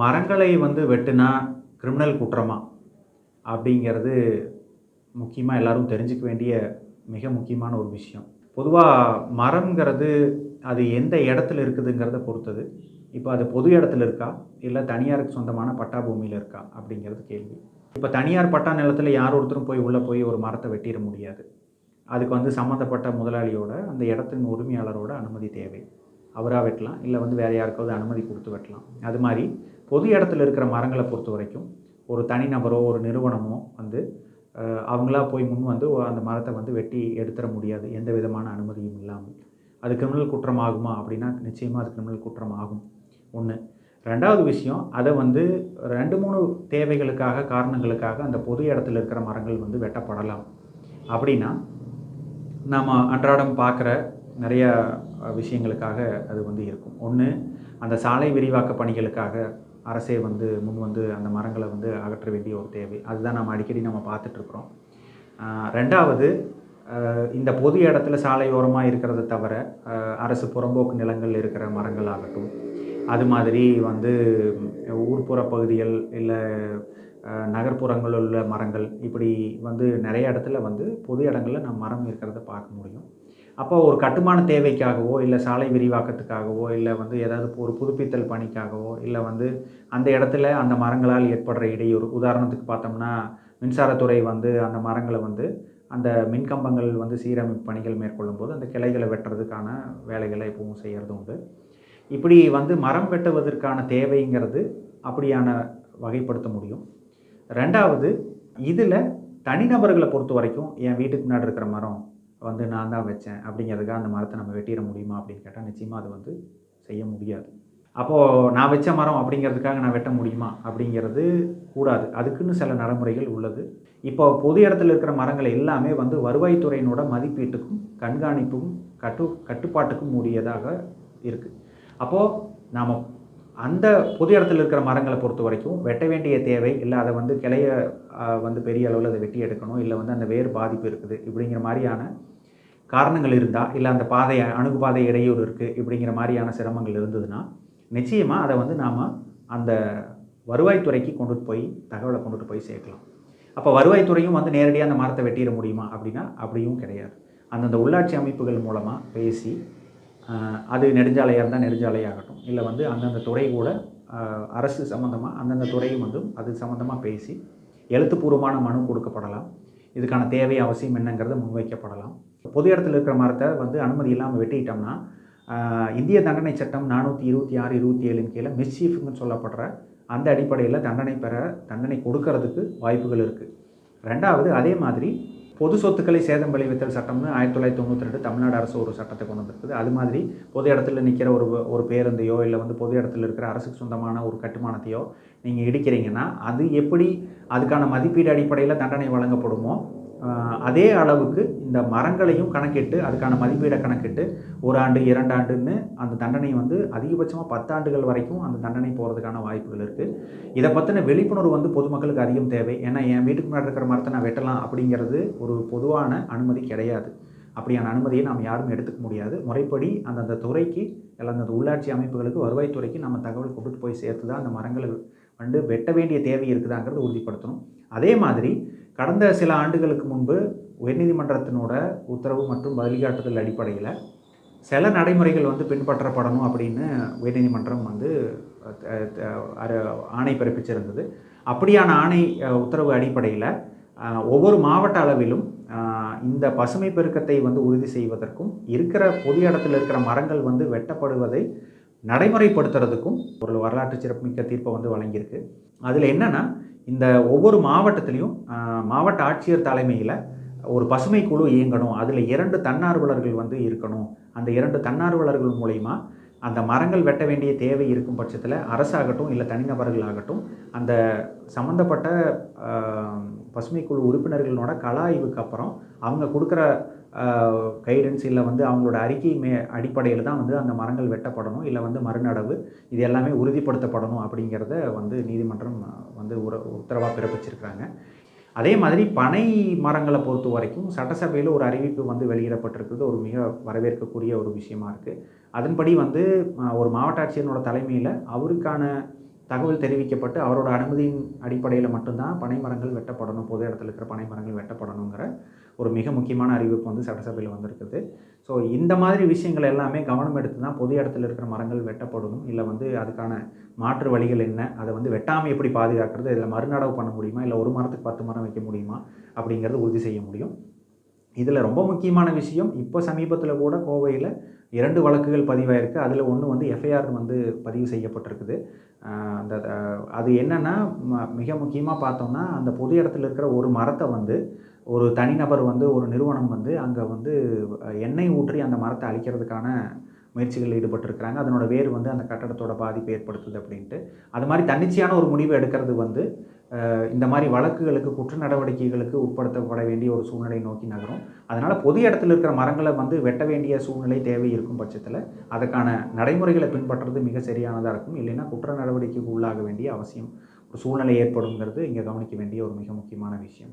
மரங்களை வந்து வெட்டுனா கிரிமினல் குற்றமா? அப்படிங்கிறது முக்கியமாக எல்லாரும் தெரிஞ்சுக்க வேண்டிய மிக முக்கியமான ஒரு விஷயம். பொதுவாக மரம்ங்கிறது அது எந்த இடத்துல இருக்குதுங்கிறத பொறுத்தது. இப்போ அது பொது இடத்துல இருக்கா? இல்லை தனியாருக்கு சொந்தமான பட்டா பூமியில் இருக்கா? அப்படிங்கிறது கேள்வி. இப்போ தனியார் பட்டா நிலத்தில் யார் ஒருத்தரும் போய் உள்ளே போய் ஒரு மரத்தை வெட்டிட முடியாது. அதுக்கு வந்து சம்மந்தப்பட்ட முதலாளியோட அந்த இடத்தின் உரிமையாளரோட அனுமதி தேவை. அவராக வெட்டலாம் இல்லை வந்து வேறு யாருக்காவது அனுமதி கொடுத்து வெட்டலாம். அது மாதிரி பொது இடத்துல இருக்கிற மரங்களை பொறுத்த வரைக்கும் ஒரு தனிநபரோ ஒரு நிறுவனமோ வந்து அவங்களா போய் முன் வந்து அந்த மரத்தை வந்து வெட்டி எடுத்துட முடியாது. எந்த விதமான அனுமதியும் இல்லாமல். அது கிரிமினல் குற்றம் ஆகுமா அப்படின்னா நிச்சயமாக அது கிரிமினல் குற்றம் ஆகும் ஒன்று ரெண்டாவது விஷயம் அதை வந்து ரெண்டு மூணு தேவைகளுக்காக காரணங்களுக்காக அந்த பொது இடத்துல இருக்கிற மரங்கள் வந்து வெட்டப்படலாம். அப்படின்னா நாம் அன்றாடம் பார்க்குற நிறைய விஷயங்களுக்காக அது வந்து இருக்கும். ஒன்று அந்த சாலை விரிவாக்க பணிகளுக்காக அரசே வந்து முன் வந்து அந்த மரங்களை வந்து அகற்ற வேண்டிய ஒரு தேவை. அதுதான் நம்ம அடிக்கடி நம்ம பார்த்துட்ருக்குறோம் ரெண்டாவது இந்த பொது இடத்துல சாலையோரமாக இருக்கிறத தவிர அரசு புறம்போக்கு நிலங்கள் இருக்கிற மரங்கள் ஆகட்டும் அது மாதிரி வந்து ஊர்ப்புற பகுதிகள் இல்லை நகர்ப்புறங்களில் உள்ள மரங்கள் இப்படி வந்து நிறைய இடத்துல வந்து பொது இடங்களில் நம்ம மரம் இருக்கிறத பார்க்க முடியும். அப்போ ஒரு கட்டுமான தேவைக்காகவோ இல்லை சாலை விரிவாக்கத்துக்காகவோ இல்லை வந்து ஏதாவது ஒரு புதுப்பித்தல் பணிக்காகவோ இல்லை வந்து அந்த இடத்துல அந்த மரங்களால் ஏற்படுற இடையூறு. உதாரணத்துக்கு பார்த்தோம்னா மின்சாரத்துறை வந்து அந்த மரங்களை வந்து அந்த மின்கம்பங்கள் வந்து சீரமைப்பு பணிகள் மேற்கொள்ளும் போது அந்த கிளைகளை வெட்டுறதுக்கான வேலைகளை இப்பவும் செய்கிறது உண்டு. இப்படி வந்து மரம் வெட்டுவதற்கான தேவைங்கிறது அப்படியான வகைப்படுத்த முடியும். ரெண்டாவது இதில் தனிநபர்களை பொறுத்த வரைக்கும் என் வீட்டுக்கு முன்னாடி இருக்கிற மரம் வந்து நான் தான் வச்சேன் அப்படிங்கிறதுக்காக அந்த மரத்தை நம்ம வெட்டிட முடியுமா அப்படின்னு கேட்டால் நிச்சயமாக அது வந்து செய்ய முடியாது. அப்போது நான் வச்ச மரம் அப்படிங்கிறதுக்காக நான் வெட்ட முடியுமா அப்படிங்கிறது கூடாது. அதுக்குன்னு சில நடைமுறைகள் உள்ளது. இப்போ பொது இடத்துல இருக்கிற மரங்கள் எல்லாமே வந்து வருவாய்த்துறையினோட மதிப்பீட்டுக்கும் கண்காணிப்பும் கட்டு கட்டுப்பாட்டுக்கும் உரியதாக இருக்குது அப்போது நாம் அந்த பொது இடத்துல இருக்கிற மரங்களை பொறுத்த வரைக்கும் வெட்ட வேண்டிய தேவை இல்லை அதை வந்து கிளைய வந்து பெரிய அளவில் அதை வெட்டி எடுக்கணும் இல்லை வந்து அந்த வேர் பாதிப்பு இருக்குது இப்படிங்கிற மாதிரியான காரணங்கள் இருந்தால் இல்லை அந்த பாதை அணுகுபாதை இடையூறு இருக்குது இப்படிங்கிற மாதிரியான சிரமங்கள் இருந்ததுன்னா நிச்சயமாக அதை வந்து நாம் அந்த வருவாய்த்துறைக்கு கொண்டுட்டு போய் தகவலை கொண்டுட்டு போய் சேர்க்கலாம். அப்போ வருவாய்த்துறையும் வந்து நேரடியாக அந்த மரத்தை வெட்டிட முடியுமா அப்படின்னா அப்படியும் கிடையாது. அந்தந்த உள்ளாட்சி அமைப்புகள் மூலமாக பேசி அது நெடுஞ்சாலையாக இருந்தால் நெடுஞ்சாலையாகட்டும் இல்லை வந்து அந்தந்த துறை கூட அரசு சம்மந்தமாக அந்தந்த துறையும் வந்து அது சம்மந்தமாக பேசி எழுத்துப்பூர்வமான மனு கொடுக்கப்படலாம். இதுக்கான தேவை அவசியம் என்னங்கிறத முன்வைக்கப்படலாம். பொது இடத்துல இருக்கிற மரத்தை வந்து அனுமதி இல்லாமல் வெட்டிட்டோம்னா இந்திய தண்டனை சட்டம் நானூற்றி இருபத்தி ஆறு இருபத்தி ஏழின் கீழே மிஸ்சீஃப்னு சொல்லப்படுற அந்த அடிப்படையில் தண்டனை பெற தண்டனை கொடுக்கறதுக்கு வாய்ப்புகள் இருக்குது ரெண்டாவது அதே மாதிரி பொது சொத்துக்களை சேதம் விளைவித்தல் சட்டம்னு ஆயிரத்தி தொள்ளாயிரத்தி தொண்ணூற்றி ரெண்டு தமிழ்நாடு அரசு ஒரு சட்டத்தை கொண்டு வந்திருக்குது. அது மாதிரி பொது இடத்துல நிற்கிற ஒரு ஒரு பேருந்தையோ இல்லை வந்து பொது இடத்துல இருக்கிற அரசுக்கு சொந்தமான ஒரு கட்டுமானத்தையோ நீங்கள் இடிக்கிறீங்கன்னா அது எப்படி அதுக்கான மதிப்பீடு அடிப்படையில் தண்டனை வழங்கப்படுமோ அதே அளவுக்கு இந்த மரங்களையும் கணக்கிட்டு அதுக்கான மதிப்பீடை கணக்கிட்டு ஒரு ஆண்டு இரண்டு ஆண்டுன்னு அந்த தண்டனை வந்து அதிகபட்சமாக பத்தாண்டுகள் வரைக்கும் அந்த தண்டனை போகிறதுக்கான வாய்ப்புகள் இருக்குது இதை பற்றின விழிப்புணர்வு வந்து பொதுமக்களுக்கு அதிகம் தேவை. ஏன்னா என் வீட்டுக்கு முன்னாடி இருக்கிற மரத்தை நான் வெட்டலாம் அப்படிங்கிறது ஒரு பொதுவான அனுமதி கிடையாது. அப்படியான அனுமதியை நாம் யாரும் எடுத்துக்க முடியாது. முறைப்படி அந்தந்த துறைக்கு இல்லை அந்தந்த உள்ளாட்சி அமைப்புகளுக்கு வருவாய்த்துறைக்கு நம்ம தகவல் கொண்டுட்டு போய் சேர்த்து தான் அந்த மரங்களை வந்து வெட்ட வேண்டிய தேவை இருக்குதாங்கிறது உறுதிப்படுத்தணும். அதே மாதிரி கடந்த சில ஆண்டுகளுக்கு முன்பு உயர்நீதிமன்றத்தினோட உத்தரவு மற்றும் வழிகாட்டுதல் அடிப்படையில் சில நடைமுறைகள் வந்து பின்பற்றப்படணும் அப்படின்னு உயர்நீதிமன்றம் வந்து ஆணை பிறப்பிச்சிருந்தது. அப்படியான ஆணை உத்தரவு அடிப்படையில் ஒவ்வொரு மாவட்ட அளவிலும் இந்த பசுமை பெருக்கத்தை வந்து உறுதி செய்வதற்கும் இருக்கிற பொது இடத்துல இருக்கிற மரங்கள் வந்து வெட்டப்படுவதை நடைமுறைப்படுத்துறதுக்கும் ஒரு வரலாற்று சிறப்புமிக்க தீர்ப்பை வந்து வழங்கியிருக்கு. அதில் என்னென்னா இந்த ஒவ்வொரு மாவட்டத்திலையும் மாவட்ட ஆட்சியர் தலைமையில் ஒரு பசுமை குழு இயங்கணும். அதில் இரண்டு தன்னார்வலர்கள் வந்து இருக்கணும். அந்த இரண்டு தன்னார்வலர்கள் மூலயமா அந்த மரங்கள் வெட்ட வேண்டிய தேவை இருக்கும் பட்சத்தில் அரசாகட்டும் இல்லை தனிநபர்கள் ஆகட்டும் அந்த சம்மந்தப்பட்ட பசுமை குழு உறுப்பினர்களோட கள ஆய்வுக்கு அப்புறம் அவங்க கொடுக்குற கைடன்ஸ் இல்லை வந்து அவங்களோட அறிக்கை மே அடிப்படையில் தான் வந்து அந்த மரங்கள் வெட்டப்படணும் இல்லை வந்து மறுநடவு இது எல்லாமே உறுதிப்படுத்தப்படணும் அப்படிங்கிறத வந்து நீதிமன்றம் வந்து உர உத்தரவாக பிறப்பிச்சிருக்கிறாங்க. அதே மாதிரி பனை மரங்களை பொறுத்த வரைக்கும் சட்டசபையில் ஒரு அறிவிப்பு வந்து வெளியிடப்பட்டிருக்கிறது ஒரு மிக வரவேற்கக்கூடிய ஒரு விஷயமா இருக்குது அதன்படி வந்து ஒரு மாவட்ட ஆட்சியரோட தலைமையில் அவருக்கான தகவல் தெரிவிக்கப்பட்டு அவரோட அனுமதியின் அடிப்படையில் மட்டும்தான் பனை மரங்கள் வெட்டப்படணும் பொது இடத்துல இருக்கிற பனை மரங்கள் வெட்டப்படணுங்கிற ஒரு மிக முக்கியமான அறிவிப்பு வந்து சட்டசபையில் வந்திருக்குது. ஸோ இந்த மாதிரி விஷயங்கள் எல்லாமே கவனம் எடுத்து தான் பொது இடத்துல இருக்கிற மரங்கள் வெட்டப்படணும் இல்லை வந்து அதுக்கான மாற்று வழிகள் என்ன அதை வந்து வெட்டாமல் எப்படி பாதுகாக்கிறது இதில் மறுநடவு பண்ண முடியுமா இல்லை ஒரு மரத்துக்கு பத்து மரம் வைக்க முடியுமா அப்படிங்கிறது உறுதி செய்ய முடியும். இதில் ரொம்ப முக்கியமான விஷயம் இப்போ சமீபத்தில் கூட கோவையில் இரண்டு வழக்குகள் பதிவாயிருக்கு. அதில் ஒன்று வந்து எஃப்ஐஆர் வந்து பதிவு செய்யப்பட்டிருக்குது. அந்த அது என்னென்னா மிக முக்கியமாக பார்த்தோம்னா அந்த பொது இடத்துல இருக்கிற ஒரு மரத்தை வந்து ஒரு தனிநபர் வந்து ஒரு நிறுவனம் வந்து அங்கே வந்து எண்ணெய் ஊற்றி அந்த மரத்தை அழிக்கிறதுக்கான முயற்சிகளில் ஈடுபட்டிருக்கிறாங்க. அதனோட வேர் வந்து அந்த கட்டடத்தோட பாதிப்பு ஏற்படுத்துது அப்படின்ட்டு. அது மாதிரி தன்னிச்சையான ஒரு முடிவு எடுக்கிறது வந்து இந்த மாதிரி வழக்குகளுக்கு குற்ற நடவடிக்கைகளுக்கு உட்படுத்தப்பட வேண்டிய ஒரு சூழ்நிலை நோக்கி நகரும். அதனால் பொது இடத்துல இருக்கிற மரங்களை வந்து வெட்ட வேண்டிய சூழ்நிலை தேவை இருக்கும் பட்சத்தில் அதற்கான நடைமுறைகளை பின்பற்றுறது மிக சரியானதாக இருக்கும். இல்லைன்னா குற்ற நடவடிக்கைக்கு உள்ளாக வேண்டிய அவசியம் ஒரு சூழ்நிலை ஏற்படுங்கிறது இங்கே கவனிக்க வேண்டிய ஒரு மிக முக்கியமான விஷயம்.